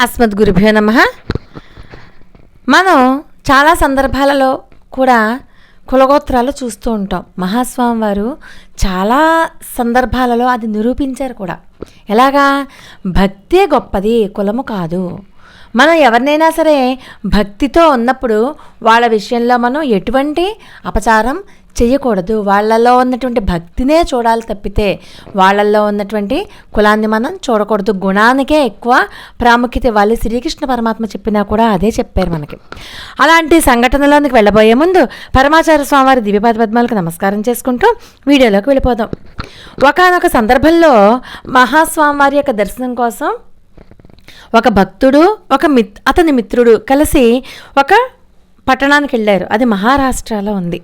అస్మద్ గురుభ్యో నమ. మనం చాలా సందర్భాలలో కూడా కులగోత్రాలు చూస్తూ ఉంటాం. మహాస్వామి వారు చాలా సందర్భాలలో అది నిరూపించారు కూడా. ఎలాగా? భక్తే గొప్పది కులము కాదు. మనం ఎవరినైనా సరే భక్తితో ఉన్నప్పుడు వాళ్ళ విషయంలో మనం ఎటువంటి అపచారం చేయకూడదు. వాళ్ళల్లో ఉన్నటువంటి భక్తినే చూడాలి తప్పితే వాళ్ళల్లో ఉన్నటువంటి కులాన్ని మనం చూడకూడదు. గుణానికే ఎక్కువ ప్రాముఖ్యత ఇవ్వాలి. శ్రీకృష్ణ పరమాత్మ చెప్పినా కూడా అదే చెప్పారు మనకి. అలాంటి సంఘటనలోనికి వెళ్ళబోయే ముందు పరమాచార్య స్వామివారి దివ్యపాద పద్మాలకు నమస్కారం చేసుకుంటూ వీడియోలోకి వెళ్ళిపోదాం. ఒకనొక సందర్భంలో మహాస్వామివారి యొక్క దర్శనం కోసం ఒక భక్తుడు ఒక మిత్ అతని మిత్రుడు కలిసి ఒక పట్టణానికి వెళ్ళారు. అది మహారాష్ట్రలో ఉంది.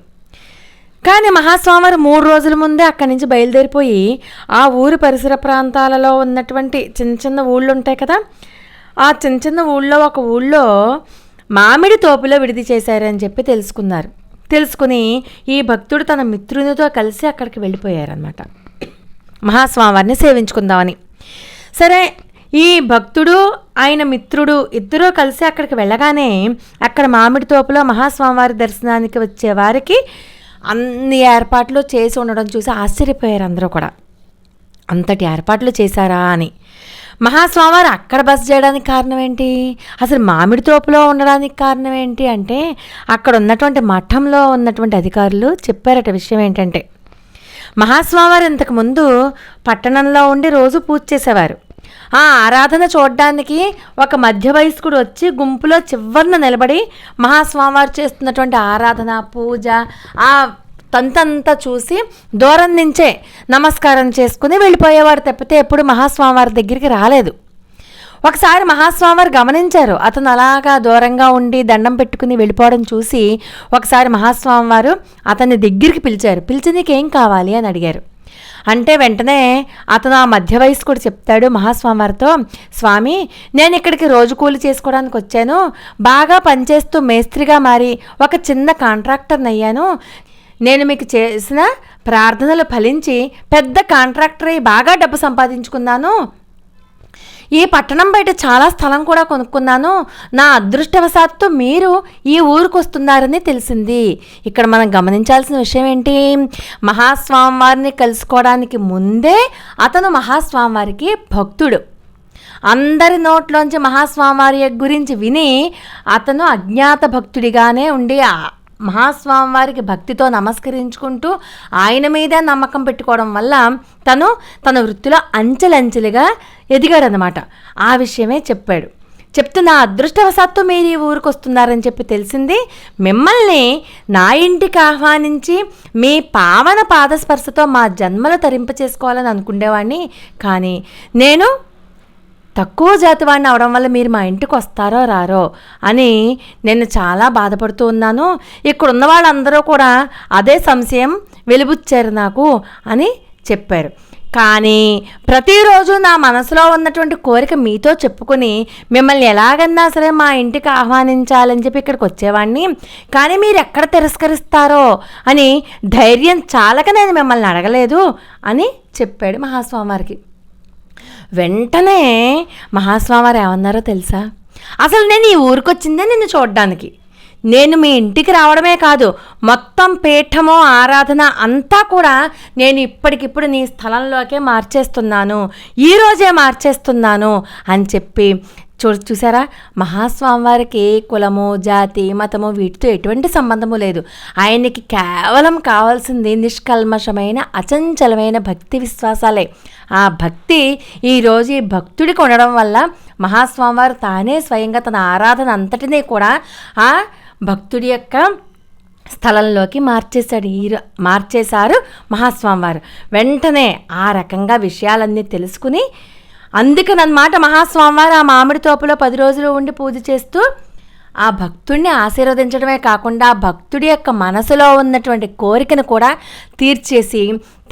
కానీ మహాస్వామివారు మూడు రోజుల ముందే అక్కడి నుంచి బయలుదేరిపోయి ఆ ఊరి పరిసర ప్రాంతాలలో ఉన్నటువంటి చిన్న చిన్న ఊళ్ళు ఉంటాయి కదా ఆ చిన్న చిన్న ఊళ్ళో ఒక ఊళ్ళో మామిడి తోపులో విడిది చేశారని చెప్పి తెలుసుకున్నారు. తెలుసుకుని ఈ భక్తుడు తన మిత్రునితో కలిసి అక్కడికి వెళ్ళిపోయారనమాట మహాస్వామివారిని సేవించుకుందామని. సరే ఈ భక్తుడు ఆయన మిత్రుడు ఇద్దరూ కలిసి అక్కడికి వెళ్ళగానే అక్కడ మామిడి తోపులో మహాస్వామివారి దర్శనానికి వచ్చే వారికి అన్ని ఏర్పాట్లు చేసి ఉండడం చూసి ఆశ్చర్యపోయారు అందరూ కూడా. అంతటి ఏర్పాట్లు చేశారా అని. మహాస్వామివారు అక్కడ బస చేయడానికి కారణం ఏంటి? అసలు మామిడి తోపులో ఉండడానికి కారణం ఏంటి అంటే అక్కడ ఉన్నటువంటి మఠంలో ఉన్నటువంటి అధికారులు చెప్పారట విషయం ఏంటంటే మహాస్వామివారు ఇంతకుముందు పట్టణంలో ఉండి రోజు పూజ చేసేవారు. ఆ ఆరాధన చూడడానికి ఒక మధ్య వయస్కుడు వచ్చి గుంపులో చివరిన నిలబడి మహాస్వామివారు చేస్తున్నటువంటి ఆరాధన పూజ ఆ తంతంతా చూసి దూరం నుంచే నమస్కారం చేసుకుని వెళ్ళిపోయేవారు తప్పితే ఎప్పుడు మహాస్వామివారి దగ్గరికి రాలేదు. ఒకసారి మహాస్వామివారు గమనించారు అతను అలాగా దూరంగా ఉండి దండం పెట్టుకుని వెళ్ళిపోవడం చూసి ఒకసారి మహాస్వామివారు అతన్ని దగ్గరికి పిలిచారు. పిలిచి నీకేం కావాలి? అని అడిగారు. అంటే వెంటనే అతను ఆ మధ్య వయస్కుడు చెప్తాడు మహాస్వామివారితో స్వామి నేను ఇక్కడికి రోజు కూలి చేసుకోవడానికి వచ్చాను. బాగా పనిచేస్తూ మేస్త్రిగా మారి ఒక చిన్న కాంట్రాక్టర్ని అయ్యాను. నేను మీకు చేసిన ప్రార్థనలు ఫలించి పెద్ద కాంట్రాక్టర్ అయి బాగా డబ్బు సంపాదించుకున్నాను. ఈ పట్టణం బయట చాలా స్థలం కూడా కొనుక్కున్నాను. నా అదృష్టవశాత్తు మీరు ఈ ఊరికి వస్తున్నారని తెలిసింది. ఇక్కడ మనం గమనించాల్సిన విషయం ఏంటి? మహాస్వామివారిని కలుసుకోవడానికి ముందే అతను మహాస్వామివారికి భక్తుడు. అందరి నోట్లోంచి మహాస్వామివారి గురించి విని అతను అజ్ఞాత భక్తుడిగానే ఉండి మహాస్వామివారికి భక్తితో నమస్కరించుకుంటూ ఆయన మీదే నమ్మకం పెట్టుకోవడం వల్ల తను తన వృత్తిలో అంచెలంచెలుగా ఎదిగాడనమాట ఆ విషయమే చెప్పాడు. చెప్తూ నా అదృష్టవశాత్తు మీరు ఈ ఊరికి వస్తున్నారని చెప్పి తెలిసింది. మిమ్మల్ని నా ఇంటికి ఆహ్వానించి మీ పావన పాదస్పర్శతో మా జన్మలు తరింప చేసుకోవాలని అనుకునేవాడిని కానీ నేను తక్కువ జాతి వాడిని అవడం వల్ల మీరు మా ఇంటికి వస్తారో రారో అని నేను చాలా బాధపడుతూ ఉన్నాను. ఇక్కడున్న వాళ్ళందరూ కూడా అదే సంశయం వెలుబుచ్చారు నాకు అని చెప్పారు. కానీ ప్రతిరోజు నా మనసులో ఉన్నటువంటి కోరిక మీతో చెప్పుకుని మిమ్మల్ని ఎలాగన్నా సరే మా ఇంటికి ఆహ్వానించాలని చెప్పి ఇక్కడికి వచ్చేవాడిని. కానీ మీరు ఎక్కడ తిరస్కరిస్తారో అని ధైర్యం చాలక నేను మిమ్మల్ని అడగలేదు అని చెప్పాడు మహాస్వామివారికి. వెంటనే మహాస్వామివారు ఏమన్నారో తెలుసా? అసలు నేను ఈ ఊరికి వచ్చిందే నిన్ను చూడడానికి. నేను మీ ఇంటికి రావడమే కాదు మొత్తం పీఠము ఆరాధన అంతా కూడా నేను ఇప్పటికిప్పుడు నీ స్థలంలోకే మార్చేస్తున్నాను ఈరోజే మార్చేస్తున్నాను అని చెప్పి చూ చూసారా మహాస్వామివారికి కులము జాతి మతము వీటితో ఎటువంటి సంబంధము లేదు. ఆయనకి కేవలం కావాల్సింది నిష్కల్మషమైన అచంచలమైన భక్తి విశ్వాసాలే. ఆ భక్తి ఈరోజు ఈ భక్తుడికి ఉండడం వల్ల మహాస్వామివారు తానే స్వయంగా తన ఆరాధన అంతటినీ కూడా ఆ భక్తుడి యొక్క స్థలంలోకి మార్చేశాడు. ఈ ర- మార్చేశారు మహాస్వామివారు. వెంటనే ఆ రకంగా విషయాలన్నీ తెలుసుకుని అందుకనమాట మహాస్వామివారు ఆ మామిడి తోపులో పది రోజులు ఉండి పూజ చేస్తూ ఆ భక్తుడిని ఆశీర్వదించడమే కాకుండా భక్తుడి యొక్క మనసులో ఉన్నటువంటి కోరికను కూడా తీర్చేసి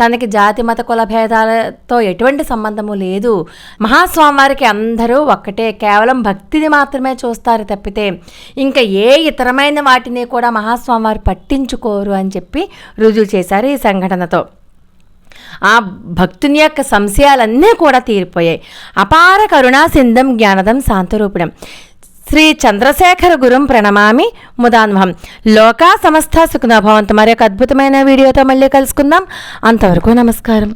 తనకి జాతి మత కుల భేదాలతో ఎటువంటి సంబంధము లేదు. మహాస్వామివారికి అందరూ ఒక్కటే. కేవలం భక్తిని మాత్రమే చూస్తారు తప్పితే ఇంకా ఏ ఇతరమైన వాటిని కూడా మహాస్వామివారు పట్టించుకోరు అని చెప్పి రుజువు చేశారు ఈ సంఘటనతో. ఆ భక్తుని యొక్క సంశయాలన్నీ కూడా తీరిపోయాయి. అపార కరుణా సింధం జ్ఞానదం శాంతరూపిణం. శ్రీ చంద్రశేఖర గురుం ప్రణమామి ముదాన్వహం. లోకా సమస్త సుఖనభవంతు మరి ఒక అద్భుతమైన వీడియోతో మళ్ళీ కలుసుకుందాం. అంతవరకు నమస్కారం.